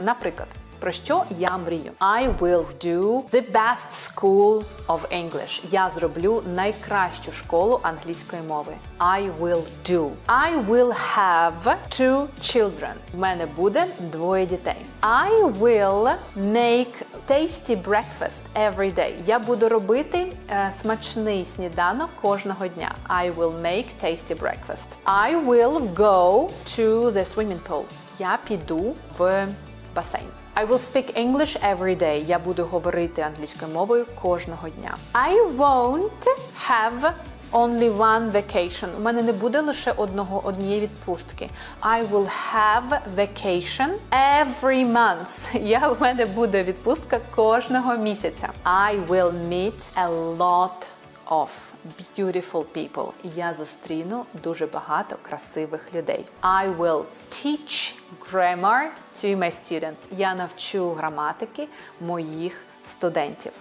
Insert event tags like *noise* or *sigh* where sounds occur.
Наприклад, про що я мрію? I will do the best school of English. Я зроблю найкращу школу англійської мови. I will do. I will have two children. В мене буде двоє дітей. I will make tasty breakfast every day. Я буду робити е, смачний сніданок кожного дня. I will make tasty breakfast. I will go to the swimming pool. Я піду в басейн. I will speak English every day. Я буду говорити англійською мовою кожного дня. I won't have only one vacation. У мене не буде лише одного однієї відпустки. I will have vacation every month. *laughs* Я у мене буде відпустка кожного місяця. I will meet a lot of beautiful people. Я зустріну дуже багато красивих людей. I will teach grammar to my students. Я навчу граматики моїх студентів.